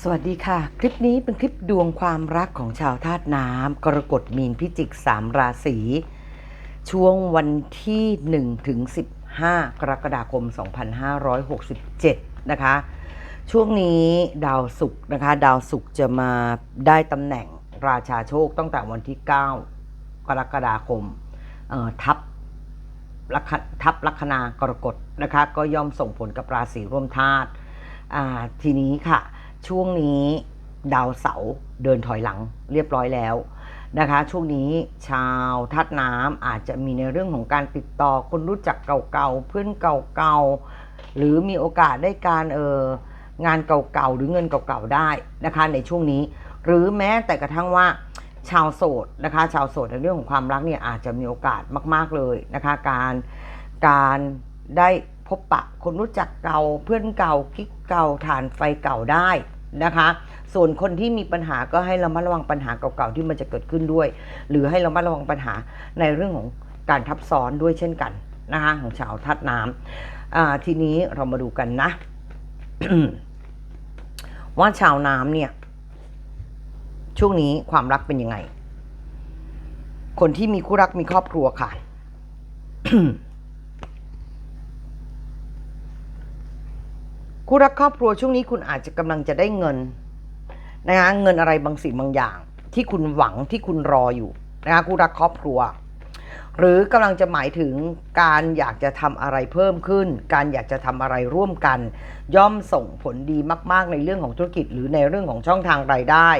สวัสดีค่ะ คลิปนี้เป็นคลิปดวงความรักของชาวธาตุน้ำกรกฎมีนพิจิกสามราศีช่วงวันที่ 1 ถึง 15 กรกฎาคม 2567 นะคะ ช่วงนี้ดาวศุกร์นะคะ ดาวศุกร์จะมาได้ตำแหน่งราชาโชคตั้งแต่วันที่ 9 กรกฎาคมทับทับลัคนากรกฎนะคะ ก็ย่อมส่งผลกับราศีร่วมธาตุทีนี้ค่ะ ช่วงนี้ดาวเสาร์เดินถอยหลังเรียบร้อยแล้วนะคะ ช่วงนี้ชาวธาตุน้ำอาจจะมีในเรื่องของการติดต่อคนรู้จักเก่าๆเพื่อนเก่าๆหรือมีโอกาสได้การเอองานเก่าๆหรือเงินเก่าๆได้นะคะ ในช่วงนี้ หรือแม้แต่กระทั่งว่าชาวโสดนะคะ ชาวโสดในเรื่องของความรักเนี่ยอาจจะมีโอกาสมาก ๆเลยนะคะ การการได้พบปะคนรู้จักเก่าเพื่อนเก่ากิ๊กเก่าฐานไฟเก่าได้ นะคะ ส่วนคนที่มีปัญหาก็ให้เรามาระวังปัญหาเก่าๆที่มันจะเกิดขึ้นด้วย หรือให้เรามาระวังปัญหาในเรื่องของการทับซ้อนด้วยเช่นกันนะคะของชาวธาตุน้ำทีนี้เรามาดูกันนะ ว่าชาวน้ำเนี่ย ช่วงนี้ความรักเป็นยังไง คนที่มีคู่รักมีครอบครัวค่ะ คู่รักครอบครัวช่วงนี้คุณอาจจะกำลังจะได้เงินนะคะเงินอะไรบางสิ่งบางอย่าง ที่คุณหวังที่คุณรออยู่นะคะคู่รักครอบครัว หรือกำลังจะหมายถึงการอยากจะทำอะไรเพิ่มขึ้น การอยากจะทำอะไรร่วมกัน ย่อมส่งผลดีมาก ๆ ในเรื่องของธุรกิจ หรือในเรื่องของช่องทางรายได้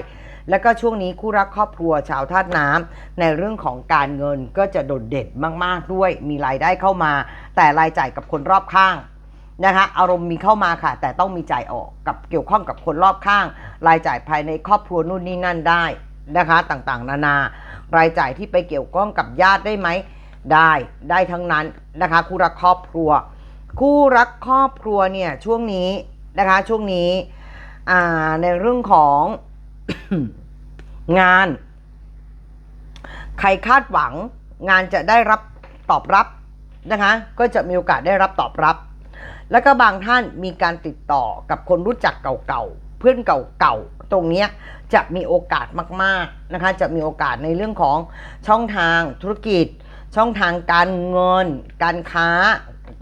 แล้วก็ช่วงนี้คู่รักครอบครัวชาวธาตุน้ำในเรื่องของการเงินก็จะโดดเด่นมาก ๆ ด้วย มีรายได้เข้ามา แต่รายจ่ายกับคนรอบข้าง นะคะอารมณ์มีเข้ามาค่ะ แต่ต้องมีจ่ายออกกับเกี่ยวข้องกับคนรอบข้าง รายจ่ายภายในครอบครัวนู่นนี่นั่นได้นะคะต่างๆ นานารายจ่ายที่ไปเกี่ยวข้องกับญาติได้ไหมได้ได้ทั้งนั้นนะคะคู่รักครอบครัว คู่รักครอบครัวเนี่ยช่วงนี้นะคะช่วงนี้ในเรื่องของงาน ใครคาดหวังงานจะได้รับตอบรับนะคะก็จะมีโอกาสได้รับตอบรับ แล้วก็บางท่านมีการติดต่อกับคนรู้จักเก่าๆ เพื่อนเก่าๆ ตรงนี้จะมีโอกาสมากๆนะคะ จะมีโอกาสในเรื่องของช่องทางธุรกิจ ช่องทางการเงิน การค้า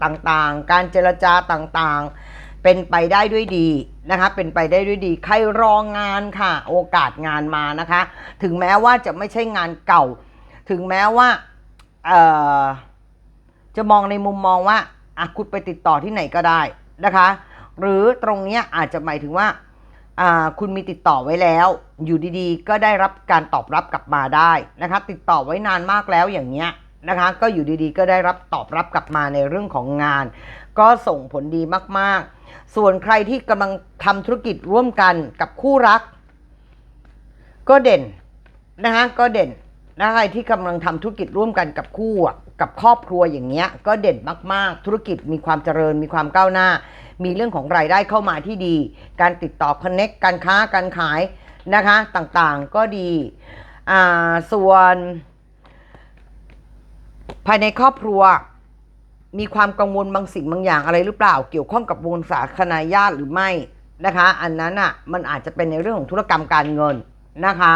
ต่างๆ การเจรจาต่างๆ เป็นไปได้ด้วยดีนะคะ เป็นไปได้ด้วยดี ใครรองานค่ะ โอกาสงานมานะคะ ถึงแม้ว่าจะไม่ใช่งานเก่า ถึงแม้ว่าจะมองในมุมมองว่า อะคุณไปติดต่อที่ไหนก็ได้นะคะ หรือตรงนี้อาจจะหมายถึงว่าคุณมีติดต่อไว้แล้ว อยู่ดีๆ ก็ได้รับการตอบรับกลับมาได้นะคะ ติดต่อไว้นานมากแล้วอย่างเงี้ยนะคะ ก็อยู่ดีๆ ก็ได้รับตอบรับกลับมาในเรื่องของงาน ก็ส่งผลดีมากๆ ส่วนใครที่กำลังทำธุรกิจร่วมกันกับคู่รัก ก็เด่นนะคะก็เด่นนะใครที่กำลังทำธุรกิจร่วมกันกับคู่อะ กับครอบครัวอย่างเงี้ยก็เด่นมากๆ ธุรกิจมีความเจริญมีความก้าวหน้า มีเรื่องของรายได้เข้ามาที่ดี การติดต่อคอนเน็กการค้าการขายนะคะต่างๆก็ดีอ่าส่วน ภายในครอบครัวมีความกังวลบางสิ่งบางอย่างอะไรหรือเปล่า เกี่ยวข้องกับวงศาคณาญาติหรือไม่นะคะ อันนั้นอะมันอาจจะเป็นในเรื่องของธุรกรรมการเงินนะคะ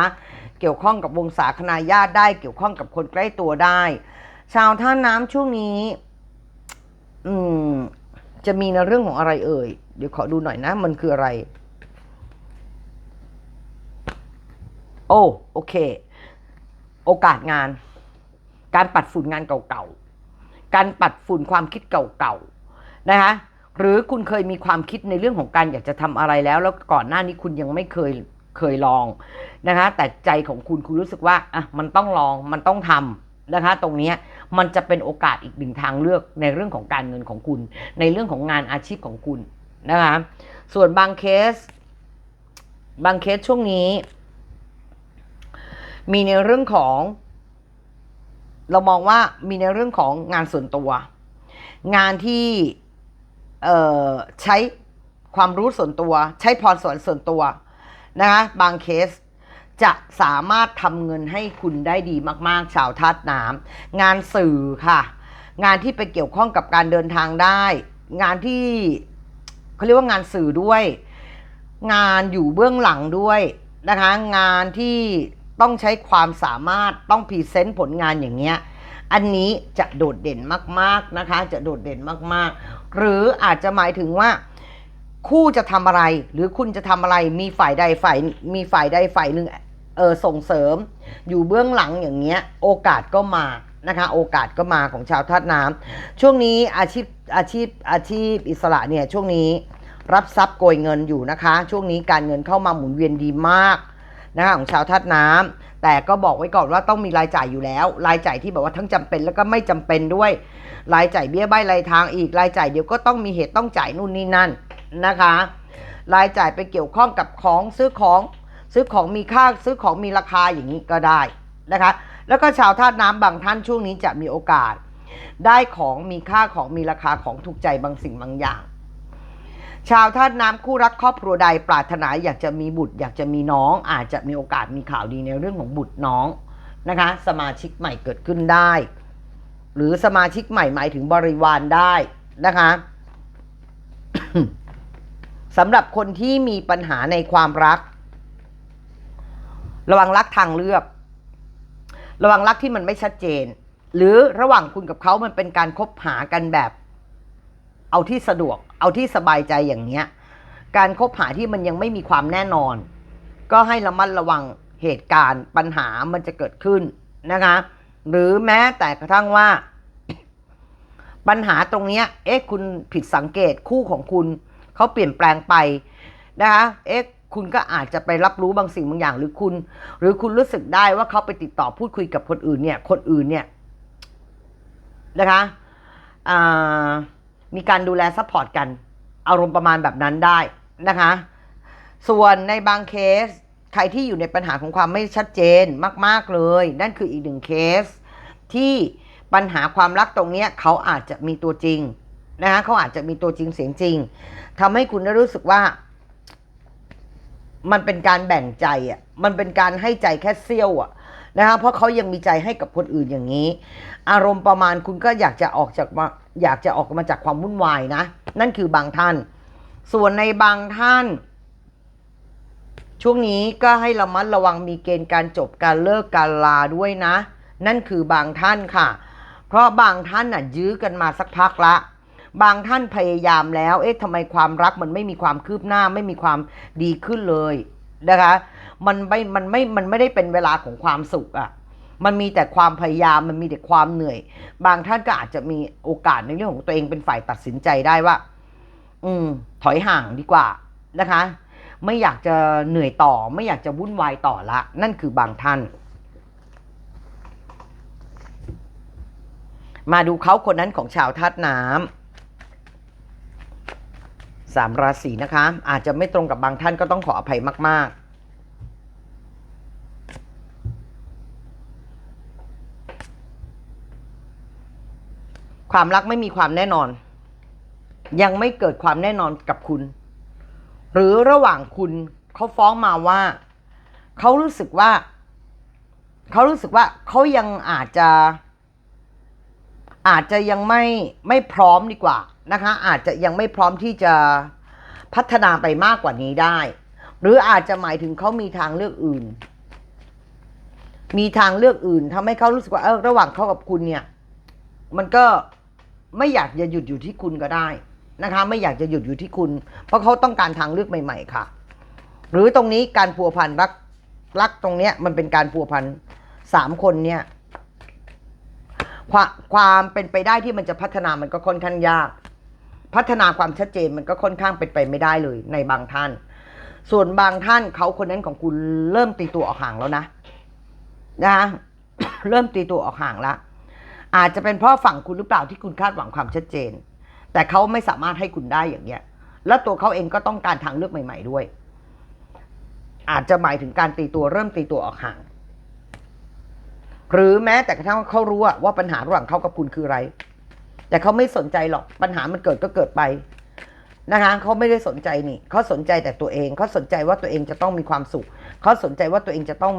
เกี่ยวข้องกับวงศาคณาญาติได้ เกี่ยวข้องกับคนใกล้ตัวได้ ชาวท่าน้ำช่วงนี้ อืม จะมีในเรื่องของอะไรเอ่ย เดี๋ยวขอดูหน่อยนะ มันคืออะไร โอ้โอเค โอกาสงาน การปัดฝุ่นงานเก่าๆ การปัดฝุ่นความคิดเก่าๆ นะคะหรือคุณเคยมีความคิดในเรื่องของการอยากจะทำอะไรแล้ว แล้วก่อนหน้านี้คุณยังไม่เคยเคยลองนะคะแต่ใจของคุณคุณรู้สึกว่าอะมันต้องลองมันต้องทำ นะคะตรงนี้มันจะเป็นโอกาสอีกหนึ่งทางเลือกในเรื่องของการเงินของคุณ ในเรื่องของงานอาชีพของคุณนะคะส่วนบางเคส บางเคสช่วงนี้ มีในเรื่องของ เรามองว่ามีในเรื่องของงานส่วนตัว งานที่ใช้ความรู้ส่วนตัว ใช้พรสวรรค์ส่วนตัวนะคะบางเคส จะสามารถทำเงินให้คุณได้ดีมากๆ ชาวธาตุน้ำงานสื่อค่ะ งานที่ไปเกี่ยวข้องกับการเดินทางได้ งานที่เขาเรียกว่างานสื่อด้วย งานอยู่เบื้องหลังด้วยนะคะ งานที่ต้องใช้ความสามารถต้องพรีเซนต์ผลงานอย่างเงี้ยอันนี้จะโดดเด่นมากๆนะคะ จะโดดเด่นมากๆ หรืออาจจะหมายถึงว่า คู่จะทำอะไร หรือคุณจะทำอะไรมีฝ่ายใดฝ่ายมีฝ่ายใดฝ่ายหนึ่ง เออส่งเสริม อยู่เบื้องหลังอย่างเงี้ยโอกาสก็มานะคะโอกาสก็มาของชาวธาตุน้ำช่วงนี้อาชีพอาชีพอาชีพอิสระเนี่ยช่วงนี้รับทรัพย์โกยเงินอยู่นะคะ ช่วงนี้การเงินเข้ามาหมุนเวียนดีมากนะคะของชาวธาตุน้ำแต่ก็บอกไว้ก่อนว่าต้องมีรายจ่ายอยู่แล้ว รายจ่ายที่แบบว่าทั้งจำเป็นแล้วก็ไม่จำเป็นด้วย รายจ่ายเบี้ยใบรายทางอีกรายจ่ายเดี๋ยวก็ต้องมีเหตุต้องจ่ายนู่นนี่นั่นนะคะ รายจ่ายไปเกี่ยวข้องกับของซื้อของ ซื้อของมีค่าซื้อของมีราคาอย่างนี้ก็ได้นะคะ แล้วก็ชาวธาตุน้ำบางท่านช่วงนี้จะมีโอกาส ได้ของมีค่าของมีราคาของถูกใจบางสิ่งบางอย่าง ชาวธาตุน้ำคู่รักครอบครัวใดปรารถนาอยากจะมีบุตร อยากจะมีน้อง อาจจะมีโอกาสมีข่าวดีในเรื่องของบุตรน้องนะคะ สมาชิกใหม่เกิดขึ้นได้ หรือสมาชิกใหม่หมายถึงบริวารได้นะคะสำหรับคนที่มีปัญหาในความรัก ระวังรักทางเลือก ระวังรักที่มันไม่ชัดเจน หรือระหว่างคุณกับเขามันเป็นการคบหากันแบบ เอาที่สะดวก เอาที่สบายใจอย่างเนี้ย การคบหาที่มันยังไม่มีความแน่นอน ก็ให้ระมัดระวังเหตุการณ์ปัญหามันจะเกิดขึ้นนะคะ หรือแม้แต่กระทั่งว่า ปัญหาตรงเนี้ยเอ๊ะคุณผิดสังเกตคู่ของคุณเขาเปลี่ยนแปลงไปนะคะเอ๊ะ คุณก็อาจจะไปรับรู้บางสิ่งบางอย่าง หรือคุณ หรือคุณรู้สึกได้ว่าเขาไปติดต่อพูดคุยกับคนอื่นเนี่ย คนอื่นเนี่ยนะคะมีการดูแลซัพพอร์ตกัน อารมณ์ประมาณแบบนั้นได้นะคะ ส่วนในบางเคสใครที่อยู่ในปัญหาของความไม่ชัดเจนมาก ๆเลย นั่นคืออีกหนึ่งเคส ที่ปัญหาความรักตรงนี้เขาอาจจะมีตัวจริงนะคะเขาอาจจะมีตัวจริงเสียงจริงทำให้คุณได้รู้สึกว่า มันเป็นการแบ่งใจอะ มันเป็นการให้ใจแค่เสี้ยวอะนะคะเพราะเขายังมีใจให้กับคนอื่นอย่างนี้ อารมณ์ประมาณคุณก็อยากจะออกจากมาอยากจะออกมาจากความวุ่นวายนะ นั่นคือบางท่าน ส่วนในบางท่าน ช่วงนี้ก็ให้ระมัดระวังมีเกณฑ์การจบการเลิกการลาด้วยนะ นั่นคือบางท่านค่ะ เพราะบางท่านน่ะยื้อกันมาสักพักละ บางท่านพยายามแล้ว เอ๊ะทำไมความรักมันไม่มีความคืบหน้าไม่มีความดีขึ้นเลยนะคะ มันไม่ มันไม่ มันไม่ได้เป็นเวลาของความสุขอะ่ะ มันมีแต่ความพยายาม มันมีแต่ความเหนื่อย บางท่านก็อาจจะมีโอกาสในเรื่องของตัวเองเป็นฝ่ายตัดสินใจได้ว่า อืม ถอยห่างดีกว่านะคะ ไม่อยากจะเหนื่อยต่อ ไม่อยากจะวุ่นวายต่อละ นั่นคือบางท่าน มาดูเขาคนนั้นของชาวธาตุน้ำ สามราศีนะคะ อาจจะไม่ตรงกับบางท่านก็ต้องขออภัยมาก ๆความรักไม่มีความแน่นอน ยังไม่เกิดความแน่นอนกับคุณ หรือระหว่างคุณเขาฟ้องมาว่าเขารู้สึกว่าเขารู้สึกว่าเขายังอาจจะ อาจจะยังไม่ไม่พร้อมดีกว่านะคะ อาจจะยังไม่พร้อมที่จะพัฒนาไปมากกว่านี้ได้ หรืออาจจะหมายถึงเขามีทางเลือกอื่น มีทางเลือกอื่นทำให้เขารู้สึกว่าเออระหว่างเขากับคุณเนี่ย มันก็ไม่อยากจะหยุดอยู่ที่คุณก็ได้นะคะ ไม่อยากจะหยุดอยู่ที่คุณ เพราะเขาต้องการทางเลือกใหม่ ๆ ค่ะ หรือตรงนี้การพัวพันรักรักตรงเนี้ยมันเป็นการพัวพันสามคนเนี่ย ความความเป็นไปได้ที่มันจะพัฒนามันก็ค่อนข้างยาก พัฒนาความชัดเจนมันก็ค่อนข้างเป็นไปไม่ได้เลยในบางท่าน ส่วนบางท่านเขาคนนั้นของคุณเริ่มตีตัวออกห่างแล้วนะนะเริ่มตีตัวออกห่างแล้วอาจจะเป็นเพราะฝั่งคุณหรือเปล่าที่คุณคาดหวังความชัดเจน แต่เขาไม่สามารถให้คุณได้อย่างเงี้ย แล้วตัวเขาเองก็ต้องการทางเลือกใหม่ ๆด้วย อาจจะหมายถึงการตีตัวเริ่มตีตัวออกห่าง หรือแม้แต่กระทั่งเขารู้ว่าปัญหาระหว่างเขากับคุณคืออะไร แต่เขาไม่สนใจหรอกปัญหามันเกิดก็เกิดไปนะคะเขาไม่ได้สนใจนี่เขาสนใจแต่ตัวเองเขาสนใจว่าตัวเองจะต้องมีความสุขเขาสนใจว่าตัวเองจะต้อง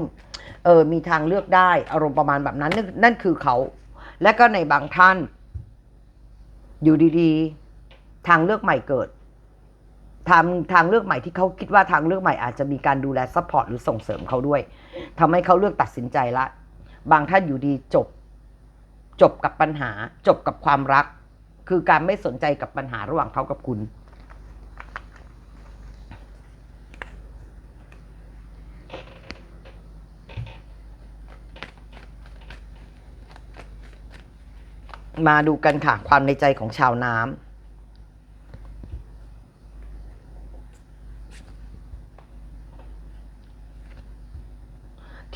เออมีทางเลือกได้อารมณ์ประมาณแบบนั้นนั่นนั่นคือเขา และก็ในบางท่าน อยู่ดีๆ ทางเลือกใหม่เกิดทางทางเลือกใหม่ที่เขาคิดว่าทางเลือกใหม่อาจจะมีการดูแลซัพพอร์ตหรือส่งเสริมเขาด้วยทำให้เขาเลือกตัดสินใจละ บางท่านอยู่ดีจบ จบกับปัญหา จบกับความรัก คือการไม่สนใจกับปัญหาระหว่างเขากับคุณ มาดูกันค่ะความในใจของชาวน้ำ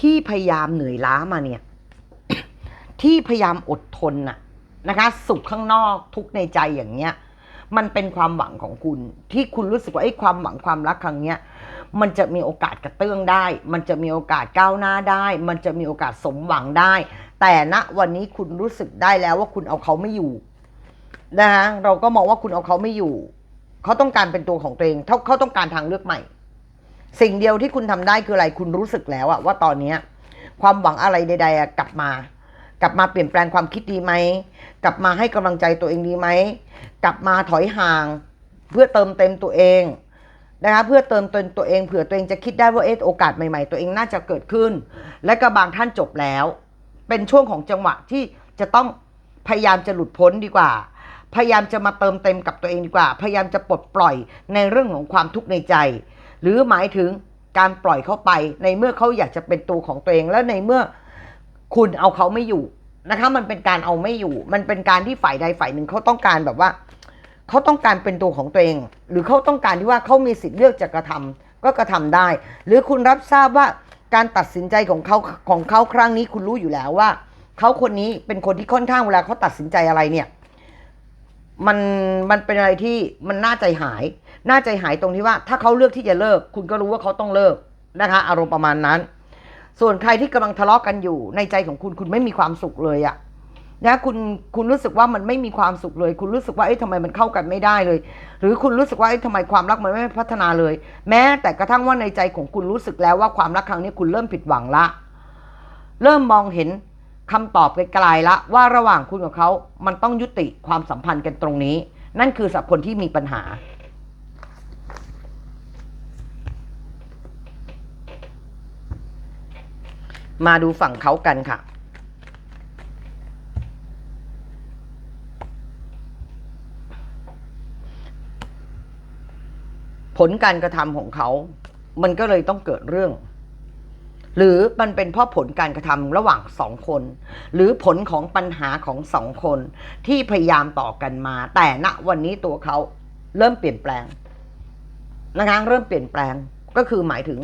ที่พยายามเหนื่อยล้ามาเนี่ย ที่พยายามอดทนน่ะนะคะ สุขข้างนอกทุกในใจอย่างเงี้ย มันเป็นความหวังของคุณ ที่คุณรู้สึกว่าไอ้ความหวังความรักครั้งเนี้ย มันจะมีโอกาสกระเตื้องได้ มันจะมีโอกาสก้าวหน้าได้ มันจะมีโอกาสสมหวังได้ แต่ณวันนี้คุณรู้สึกได้แล้วว่าคุณเอาเขาไม่อยู่นะคะเราก็มองว่าคุณเอาเขาไม่อยู่ เขาต้องการเป็นตัวของตัวเองเขาเขาต้องการทางเลือกใหม่ สิ่งเดียวที่คุณทำได้คืออะไรคุณรู้สึกแล้วอะว่าตอนเนี้ยความหวังอะไรใดๆอะกลับมา กลับมาเปลี่ยนแปลงความคิดดีไหมกลับมาให้กำลังใจตัวเองดีไหมกลับมาถอยห่าง เพื่อเติมเต็มตัวเองนะคะเพื่อเติมเต็มตัวเองเผื่อตัวเองจะคิดได้ว่าเอะโอกาสใหม่ๆ ตัวเองน่าจะเกิดขึ้น และก็บางท่านจบแล้ว เป็นช่วงของจังหวะที่จะต้องพยายามจะหลุดพ้นดีกว่า พยายามจะมาเติมเต็มกับตัวเองดีกว่า พยายามจะปลดปล่อยในเรื่องของความทุกข์ในใจ หรือหมายถึงการปล่อยเขาไป ในเมื่อเขาอยากจะเป็นตัวของตัวเอง และในเมื่อคุณเอาเขาไม่อยู่นะคะ มันเป็นการเอาไม่อยู่ มันเป็นการที่ฝ่ายใดฝ่ายหนึ่งเขาต้องการแบบว่าเขาต้องการเป็นตัวของตัวเอง หรือเขาต้องการที่ว่าเขามีสิทธิ์เลือกจะกระทำก็กระทำได้ หรือคุณรับทราบว่าการตัดสินใจของเขาของเขาครั้งนี้คุณรู้อยู่แล้วว่าเขาคนนี้เป็นคนที่ค่อนข้างเวลาเขาตัดสินใจอะไรเนี่ย มันมันเป็นอะไรที่มันน่าใจหาย น่าใจหายตรงที่ว่า ถ้าเขาเลือกที่จะเลิก คุณก็รู้ว่าเขาต้องเลิกนะคะ อารมณ์ประมาณนั้น ส่วนใครที่กำลังทะเลาะกันอยู่ ในใจของคุณคุณไม่มีความสุขเลยอะนะคุณคุณรู้สึกว่ามันไม่มีความสุขเลย คุณรู้สึกว่าเอ้ยทำไมมันเข้ากันไม่ได้เลย หรือคุณรู้สึกว่าเอ้ยทำไมความรักมันไม่พัฒนาเลย แม้แต่กระทั่งว่าในใจของคุณรู้สึกแล้วว่าความรักครั้งนี้คุณเริ่มผิดหวังละ เริ่มมองเห็นคำตอบไกลๆละว่าระหว่างคุณกับเขา มันต้องยุติความสัมพันธ์กันตรงนี้ นั่นคือสับคนที่มีปัญหา มาดูฝั่งเขากันค่ะ ผลการกระทำของเขา มันก็เลยต้องเกิดเรื่อง หรือมันเป็นเพราะผลการกระทำระหว่างสองคน หรือผลของปัญหาของสองคน ที่พยายามต่อกันมา แต่ณวันนี้ตัวเขาเริ่มเปลี่ยนแปลงนะคะเริ่มเปลี่ยนแปลงก็คือหมายถึง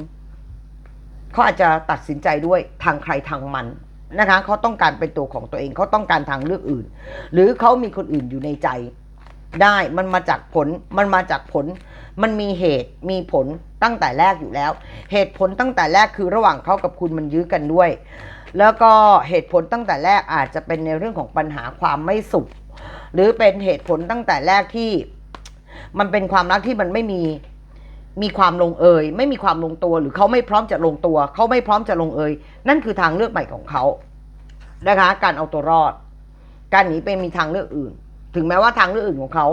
เขาอาจจะตัดสินใจด้วยทางใครทางมันนะคะเขาต้องการเป็นตัวของตัวเองเขาต้องการทางเลือกอื่น หรือเขามีคนอื่นอยู่ในใจ ได้มันมาจากผลมันมาจากผล มันมีเหตุมีผลตั้งแต่แรกอยู่แล้ว เหตุผลตั้งแต่แรกคือระหว่างเขากับคุณมันยื้อกันด้วย แล้วก็เหตุผลตั้งแต่แรกอาจจะเป็นในเรื่องของปัญหาความไม่สุข หรือเป็นเหตุผลตั้งแต่แรกที่ มันเป็นความรักที่มันไม่มี มีความลงเอย ไม่มีความลงตัว หรือเขาไม่พร้อมจะลงตัว เขาไม่พร้อมจะลงเอย นั่นคือทางเลือกใหม่ของเขานะคะ การเอาตัวรอด การหนีไปมีทางเลือกอื่น ถึงแม้ว่าทางเลือกอื่นของเขา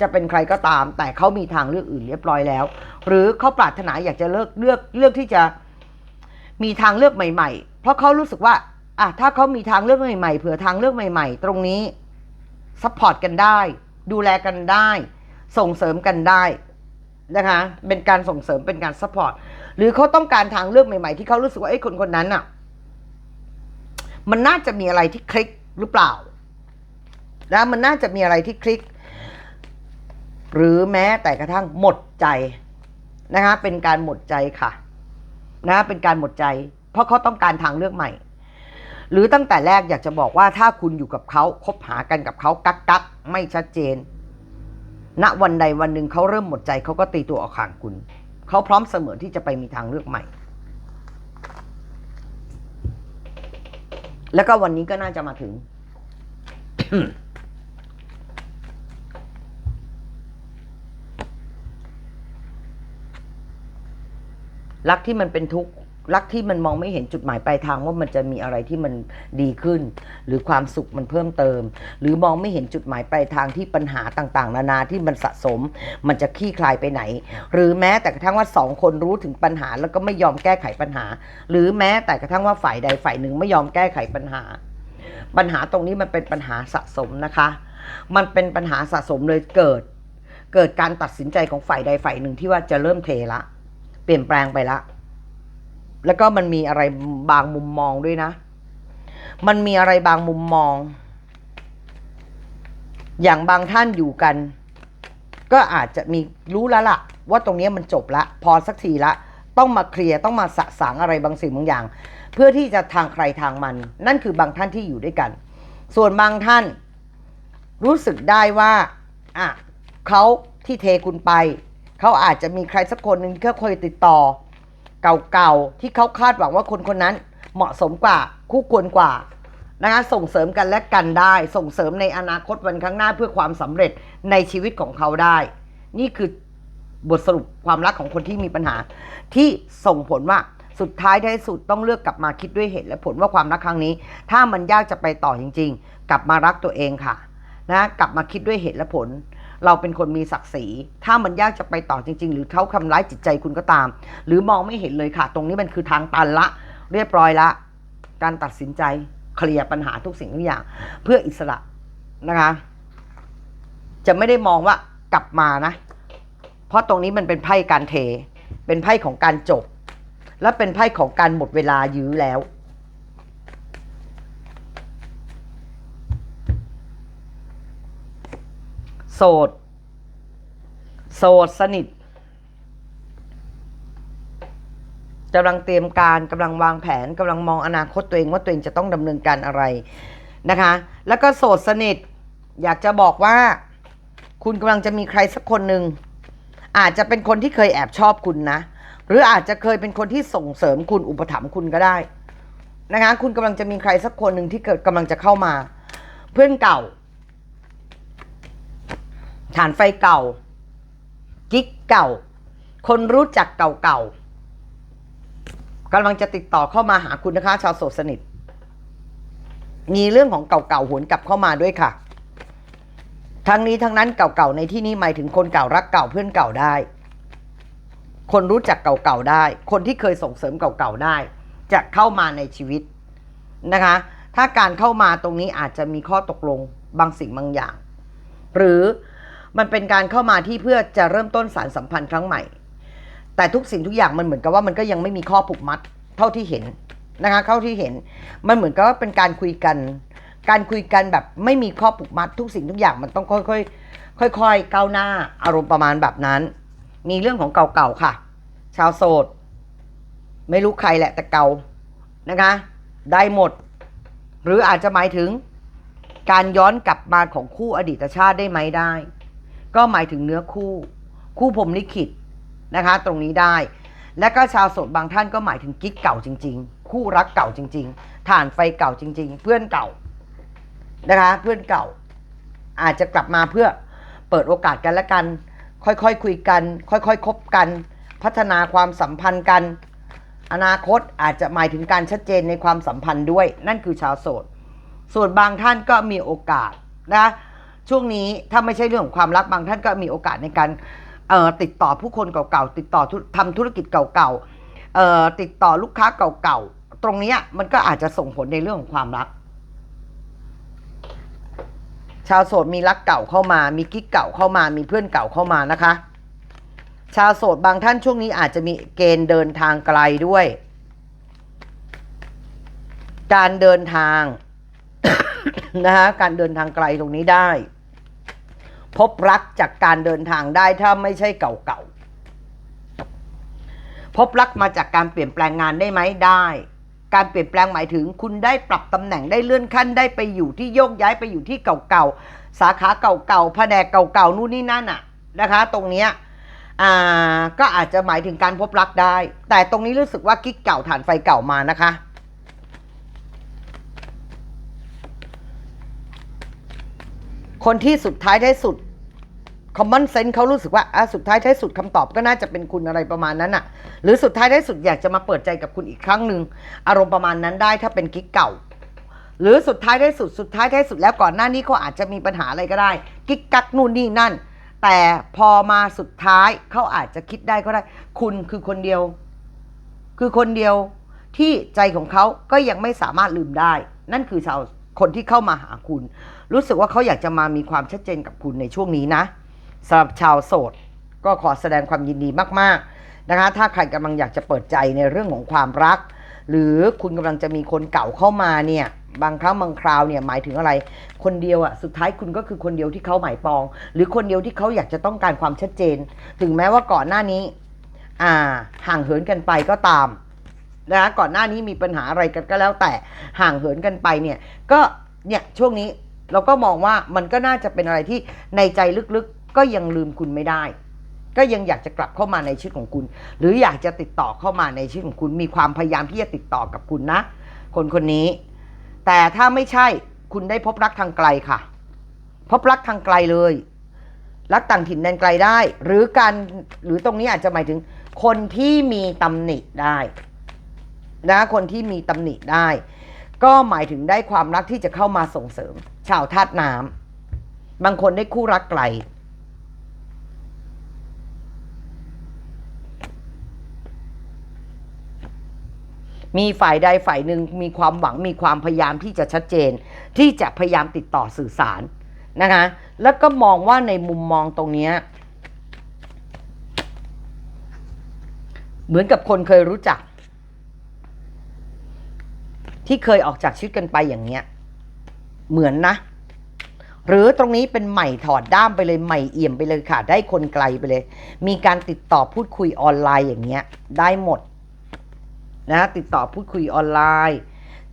จะเป็นใครก็ตาม แต่เขามีทางเลือกอื่นเรียบร้อยแล้ว หรือเขาปรารถนาอยากจะเลือกเลือกเลือกที่จะมีทางเลือกใหม่ ๆ เพราะเขารู้สึกว่าอะถ้าเขามีทางเลือกใหม่ๆ เผื่อทางเลือกใหม่ ๆ ตรงนี้ซัพพอร์ตกันได้ ดูแลกันได้ ส่งเสริมกันได้ นะคะ เป็นการส่งเสริมเป็นการซัพพอร์ตหรือเขาต้องการทางเลือกใหม่ๆ ที่เขารู้สึกว่าไอ้คนคนนั้นอะ มันน่าจะมีอะไรที่คลิกหรือเปล่านะมันน่าจะมีอะไรที่คลิก หรือแม้แต่กระทั่งหมดใจนะคะ เป็นการหมดใจค่ะ นะ เป็นการหมดใจ เพราะเขาต้องการทางเลือกใหม่ หรือตั้งแต่แรกอยากจะบอกว่าถ้าคุณอยู่กับเขาคบหากันกับเขากักกักๆไม่ชัดเจน ณวันใดวันหนึ่งเขาเริ่มหมดใจเขาก็ตีตัวออกห่างคุณ เขาพร้อมเสมอที่จะไปมีทางเลือกใหม่ แล้วก็วันนี้ก็น่าจะมาถึง รักที่มันเป็นทุกข์ รักที่มันมองไม่เห็นจุดหมายปลายทางว่ามันจะมีอะไรที่มันดีขึ้น หรือความสุขมันเพิ่มเติม หรือมองไม่เห็นจุดหมายปลายทางที่ปัญหาต่างๆ นานาที่มันสะสม มันจะคลี่คลายไปไหน หรือแม้แต่กระทั่งว่าสองคนรู้ถึงปัญหาแล้วก็ไม่ยอมแก้ไขปัญหา หรือแม้แต่กระทั่งว่าฝ่ายใดฝ่ายหนึ่งไม่ยอมแก้ไขปัญหา ปัญหาตรงนี้มันเป็นปัญหาสะสมนะคะ มันเป็นปัญหาสะสมเลยเกิด เกิดการตัดสินใจของฝ่ายใดฝ่ายหนึ่งที่ว่าจะเริ่มเทละ เปลี่ยนแปลงไปละ แล้วก็มันมีอะไรบางมุมมองด้วยนะ มันมีอะไรบางมุมมอง อย่างบางท่านอยู่กัน ก็อาจจะมีรู้แล้วล่ะ ว่าตรงนี้มันจบละ พอสักทีละ ต้องมาเคลียร์ต้องมาสะสางอะไรบางสิ่งบางอย่าง เพื่อที่จะทางใครทางมัน นั่นคือบางท่านที่อยู่ด้วยกัน ส่วนบางท่าน รู้สึกได้ว่าอะเขาที่เทคุณไป เขาอาจจะมีใครสักคนหนึ่งที่เขาเคยติดต่อ เก่าๆ ที่เขาคาดหวังว่าคนคนนั้นเหมาะสมกว่าคู่ควรกว่านะคะส่งเสริมกันและกันได้ ส่งเสริมในอนาคตวันข้างหน้าเพื่อความสำเร็จในชีวิตของเขาได้ นี่คือบทสรุปความรักของคนที่มีปัญหา ที่ส่งผลว่าสุดท้ายท้ายสุดต้องเลือกกลับมาคิดด้วยเหตุและผลว่าความรักครั้งนี้ ถ้ามันยากจะไปต่อจริง ๆ กลับมารักตัวเองค่ะนะกลับมาคิดด้วยเหตุและผล เราเป็นคนมีศักดิ์ศรี ถ้ามันยากจะไปต่อจริง ๆ หรือเขาทำร้ายจิตใจคุณก็ตาม หรือมองไม่เห็นเลยค่ะ ตรงนี้มันคือทางตันละ เรียบร้อยละ การตัดสินใจเคลียร์ปัญหาทุกสิ่งทุกอย่าง เพื่ออิสระนะคะ จะไม่ได้มองว่ากลับมานะ เพราะตรงนี้มันเป็นไพ่การเท เป็นไพ่ของการจบ และเป็นไพ่ของการหมดเวลายื้อแล้ว โส ด โสดสนิทกำลังเตรียมการกำลังวางแผนกำลังมองอนาคตตัวเองว่าตัวเองจะต้องดำเนินการอะไรนะคะ แล้วก็โสดสนิท อยากจะบอกว่า คุณกำลังจะมีใครสักคนหนึ่งอาจจะเป็นคนที่เคยแอบชอบคุณนะ หรืออาจจะเคยเป็นคนที่ส่งเสริมคุณอุปถัมภ์คุณก็ได้นะคะ คุณกำลังจะมีใครสักคนหนึ่งที่เกิดกำลังจะเข้ามา เพื่อนเก่า ฐานไฟเก่า กิ๊กเก่า คนรู้จักเก่าๆกำลังจะติดต่อเข้ามาหาคุณนะคะ ชาวโสดสนิท มีเรื่องของเก่าๆหวนกลับเข้ามาด้วยค่ะ ทั้งนี้ทั้งนั้นเก่าๆในที่นี้หมายถึงคนเก่ารักเก่าเพื่อนเก่าได้ คนรู้จักเก่าๆได้ คนที่เคยส่งเสริมเก่าๆได้ จะเข้ามาในชีวิตนะคะ ถ้าการเข้ามาตรงนี้อาจจะมีข้อตกลงบางสิ่งบางอย่าง หรือ มันเป็นการเข้ามาที่เพื่อจะเริ่มต้นสารสัมพันธ์ครั้งใหม่ แต่ทุกสิ่งทุกอย่างมันเหมือนกับว่ามันก็ยังไม่มีข้อผูกมัดเท่าที่เห็นนะคะเท่าที่เห็น มันเหมือนกับว่าเป็นการคุยกัน การคุยกันแบบไม่มีข้อผูกมัด ทุกสิ่งทุกอย่างมันต้องค่อยๆค่อยๆก้าวหน้าอารมณ์ประมาณแบบนั้น มีเรื่องของเก่าๆค่ะ ชาวโสดไม่รู้ใครแหละแต่เก่านะคะ ได้หมด หรืออาจจะหมายถึงการย้อนกลับมาของคู่อดีตชาติได้ไหมได้ ก็หมายถึงเนื้อคู่ คู่ผมลิขิตนะคะ ตรงนี้ได้ และก็ชาวโสดบางท่านก็หมายถึงกิ๊กเก่าจริง ๆ คู่รักเก่าจริง ๆ ฐานไฟเก่าจริง ๆ เพื่อนเก่านะคะ เพื่อนเก่า อาจจะกลับมาเพื่อเปิดโอกาสกันและกัน ค่อยๆคคุยกัน ค่อยๆคบกัน พัฒนาความสัมพันธ์กัน อนาคตอาจจะหมายถึงการชัดเจนในความสัมพันธ์ด้วย นั่นคือชาวโสดส่วนบางท่านก็มีโอกาสนะ ช่วงนี้ถ้าไม่ใช่เรื่องของความรักบางท่านก็มีโอกาสในการติดต่อผู้คนเก่าๆติดต่อธุทำธุรกิจเก่าๆติดต่อลูกค้าเก่าๆตรงนี้มันก็อาจจะส่งผลในเรื่องของความรัก ชาวโสดมีรักเก่าเข้ามา มีกิ๊กเก่าเข้ามา มีเพื่อนเก่าเข้ามานะคะ ชาวโสดบางท่านช่วงนี้อาจจะมีเกณฑ์เดินทางไกลด้วย การเดินทางนะฮะการเดินทางไกลตรงนี้ได้ พบรักจากการเดินทางได้ถ้าไม่ใช่เก่าๆ พบรักมาจากการเปลี่ยนแปลงงานได้ไหมได้ การเปลี่ยนแปลงหมายถึง คุณได้ปรับตำแหน่งได้เลื่อนขั้นได้ไปอยู่ที่โยกย้ายไปอยู่ที่เก่าๆ สาขาเก่าๆ แผนกเก่าๆ นู่นนี่นั่นอะนะคะ ตรงเนี้ยอ่าก็อาจจะหมายถึงการพบรักได้ แต่ตรงนี้รู้สึกว่ากิ๊กเก่าฐานไฟเก่ามานะคะ คนที่สุดท้ายได้สุด common sense เขารู้สึกว่าอะสุดท้ายท้ายสุดคำตอบก็น่าจะเป็นคุณอะไรประมาณนั้นอะหรือสุดท้ายท้ายสุดอยากจะมาเปิดใจกับคุณอีกครั้งหนึ่งอารมณ์ประมาณนั้นได้ถ้าเป็นกิ๊กเก่า หรือสุดท้ายท้ายสุดสุดท้ายท้ายสุดแล้วก่อนหน้านี้เขาอาจจะมีปัญหาอะไรก็ได้ กิ๊กกักนู่นนี่นั่น แต่พอมาสุดท้ายเขาอาจจะคิดได้ก็ได้ คุณคือคนเดียว คือคนเดียวที่ใจของเขาก็ยังไม่สามารถลืมได้ นั่นคือชาว คนที่เข้ามาหาคุณ รู้สึกว่าเขาอยากจะมามีความชัดเจนกับคุณในช่วงนี้นะสำหรับชาวโสด ก็ขอแสดงความยินดีมากๆนะคะ ถ้าใครกำลังอยากจะเปิดใจในเรื่องของความรัก หรือคุณกำลังจะมีคนเก่าเข้ามาเนี่ยบางครั้งบางคราวเนี่ยหมายถึงอะไร คนเดียวอะสุดท้ายคุณก็คือคนเดียวที่เขาหมายปอง หรือคนเดียวที่เขาอยากจะต้องการความชัดเจน ถึงแม้ว่าก่อนหน้านี้ อ่าห่างเหินกันไปก็ตาม นะก่อนหน้านี้มีปัญหาอะไรกันก็แล้วแต่ห่างเหินกันไปเนี่ยก็เนี่ยช่วงนี้เราก็มองว่ามันก็น่าจะเป็นอะไรที่ในใจลึกๆก็ยังลืมคุณไม่ได้ ก็ยังอยากจะกลับเข้ามาในชีวิตของคุณ หรืออยากจะติดต่อเข้ามาในชีวิตของคุณ มีความพยายามที่จะติดต่อกับคุณนะ คนคนนี้ แต่ถ้าไม่ใช่คุณได้พบรักทางไกลค่ะ พบรักทางไกลเลย รักต่างถิ่นแดนไกลได้ หรือการหรือตรงนี้อาจจะหมายถึงคนที่มีตำหนิได้ นะคนที่มีตำหนิได้ ก็หมายถึงได้ความรักที่จะเข้ามาส่งเสริม ชาวธาตุน้ำบางคนได้คู่รักไกลมีฝ่ายใดฝ่ายหนึ่งมีความหวังมีความพยายามที่จะชัดเจน ที่จะพยายามติดต่อสื่อสารนะคะแล้วก็มองว่าในมุมมองตรงนี้เหมือนกับคนเคยรู้จัก ที่เคยออกจากชีวิตกันไปอย่างเงี้ย เหมือนนะ หรือตรงนี้เป็นใหม่ถอดด้ามไปเลยใหม่เอี่ยมไปเลยค่ะ ได้คนไกลไปเลย มีการติดต่อพูดคุยออนไลน์อย่างเงี้ย ได้หมด นะ ติดต่อพูดคุยออนไลน์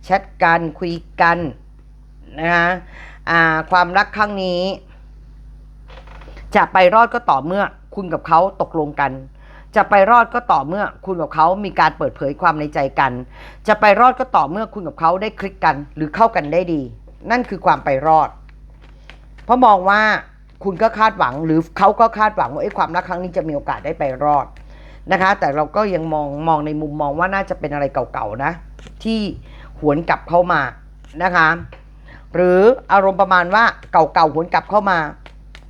แชทกันคุยกันนะคะความรักครั้งนี้ จะไปรอดก็ต่อเมื่อคุณกับเขาตกลงกัน จะไปรอดก็ต่อเมื่อคุณกับเขามีการเปิดเผยความในใจกัน จะไปรอดก็ต่อเมื่อคุณกับเขาได้คลิกกัน หรือเข้ากันได้ดี นั่นคือความไปรอด เพราะมองว่าคุณก็คาดหวังหรือเขาก็คาดหวังว่าไอ้ความรักครั้งนี้จะมีโอกาสได้ไปรอดนะคะ แต่เราก็ยังมองมองในมุมมองว่าน่าจะเป็นอะไรเก่าๆนะ ที่หวนกลับเข้ามานะคะ หรืออารมณ์ประมาณว่าเก่าๆหวนกลับเข้ามา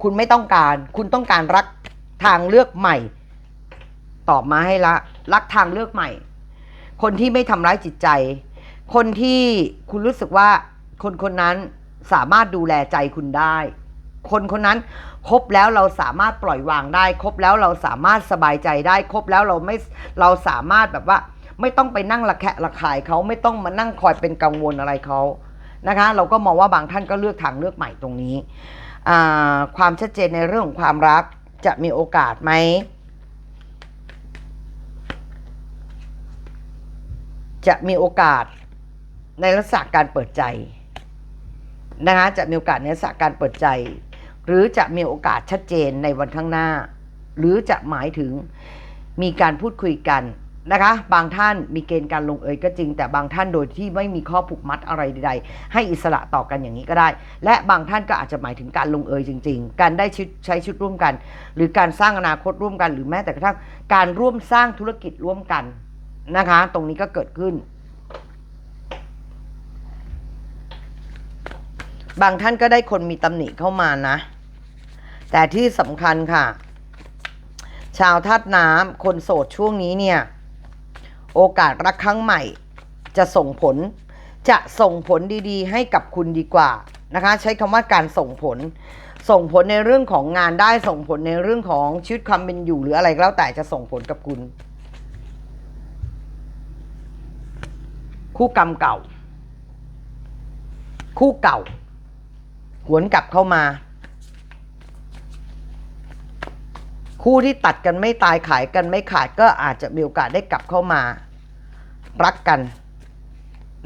คุณไม่ต้องการ คุณต้องการรักทางเลือกใหม่ ตอบมาให้ละรักทางเลือกใหม่ คนที่ไม่ทำร้ายจิตใจ คนที่คุณรู้สึกว่าคนคนนั้นสามารถดูแลใจคุณได้ คนคนนั้นคบแล้วเราสามารถปล่อยวางได้ คบแล้วเราสามารถสบายใจได้ คบแล้วเราไม่เราสามารถแบบว่า ไม่ต้องไปนั่งระแคะระคายเขาไม่ต้องมานั่งคอยเป็นกังวลอะไรเขานะคะ เราก็มองว่าบางท่านก็เลือกทางเลือกใหม่ตรงนี้ ความชัดเจนในเรื่องของความรักจะมีโอกาสไหม จะมีโอกาสในลักษณะการเปิดใจนะคะจะมีโอกาสในลักษณะการเปิดใจ หรือจะมีโอกาสชัดเจนในวันข้างหน้า หรือจะหมายถึงมีการพูดคุยกันนะคะบางท่านมีเกณฑ์การลงเอยก็จริง แต่บางท่านโดยที่ไม่มีข้อผูกมัดอะไรใดๆ ให้อิสระต่อกันอย่างนี้ก็ได้ และบางท่านก็อาจจะหมายถึงการลงเอยจริง ๆ การได้ใช้ชุดร่วมกัน หรือการสร้างอนาคตร่วมกัน หรือแม้แต่กระทั่งการร่วมสร้างธุรกิจร่วมกัน นะคะ ตรงนี้ก็เกิดขึ้น บางท่านก็ได้คนมีตำหนิเข้ามานะ แต่ที่สำคัญค่ะ ชาวธาตุน้ำคนโสดช่วงนี้เนี่ย โอกาสรักครั้งใหม่ จะส่งผลจะส่งผลดีๆ ให้กับคุณดีกว่านะคะ ใช้คำว่าการส่งผลส่งผลในเรื่องของงานได้ส่งผลในเรื่องของชีวิตความเป็นอยู่หรืออะไรก็แล้วแต่จะส่งผลกับคุณ คู่กรรมเก่า คู่เก่า หวนกลับเข้ามา คู่ที่ตัดกันไม่ตายขายกันไม่ขาดก็อาจจะมีโอกาสได้กลับเข้ามา รักกัน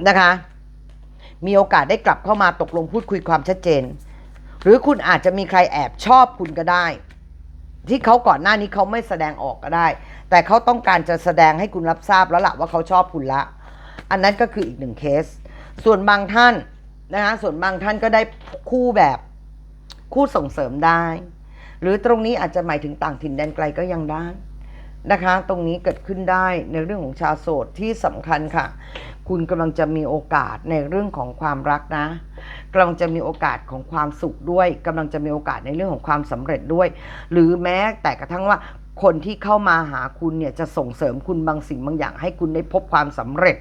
นะคะ มีโอกาสได้กลับเข้ามาตกลงพูดคุยความชัดเจน หรือคุณอาจจะมีใครแอบชอบคุณก็ได้ ที่เขาก่อนหน้านี้เขาไม่แสดงออกก็ได้ แต่เขาต้องการจะแสดงให้คุณรับทราบแล้วล่ะว่าเขาชอบคุณละ อันนั้นก็คืออีกหนึ่งเคส ส่วนบางท่านนะคะส่วนบางท่านก็ได้คู่แบบคู่ส่งเสริมได้ หรือตรงนี้อาจจะหมายถึงต่างถิ่นแดนไกลก็ยังได้นะคะ ตรงนี้เกิดขึ้นได้ในเรื่องของชาวโสดที่สำคัญค่ะ คุณกำลังจะมีโอกาสในเรื่องของความรักนะกำลังจะมีโอกาสของความสุขด้วยกำลังจะมีโอกาสในเรื่องของความสำเร็จด้วย หรือแม้แต่กระทั่งว่าคนที่เข้ามาหาคุณเนี่ยจะส่งเสริมคุณบางสิ่งบางอย่างให้คุณได้พบความสำเร็จ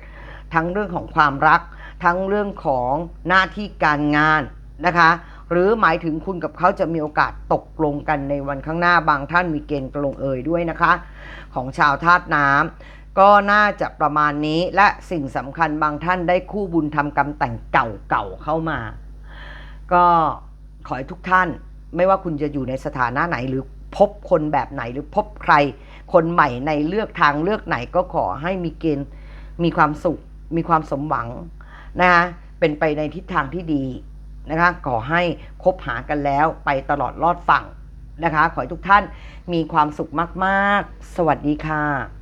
ทั้งเรื่องของความรัก ทั้งเรื่องของหน้าที่การงานนะคะ หรือหมายถึงคุณกับเขาจะมีโอกาสตกลงกันในวันข้างหน้าบางท่านมีเกณฑ์กลงเอยด้วยนะคะ ของชาวธาตุน้ำก็น่าจะประมาณนี้และสิ่งสำคัญบางท่านได้คู่บุญทำกรรมแต่งเก่าๆเข้ามา ก็ขอให้ทุกท่านไม่ว่าคุณจะอยู่ในสถานะไหนหรือพบคนแบบไหนหรือพบใคร คนใหม่ในเลือกทางเลือกไหนก็ขอให้มีเกณฑ์มีความสุข มีความสมหวังนะคะเป็นไปในทิศทางที่ดีนะคะขอให้คบหากันแล้วไปตลอดรอดฝั่งนะคะ ขอให้ทุกท่านมีความสุขมาก ๆ สวัสดีค่ะ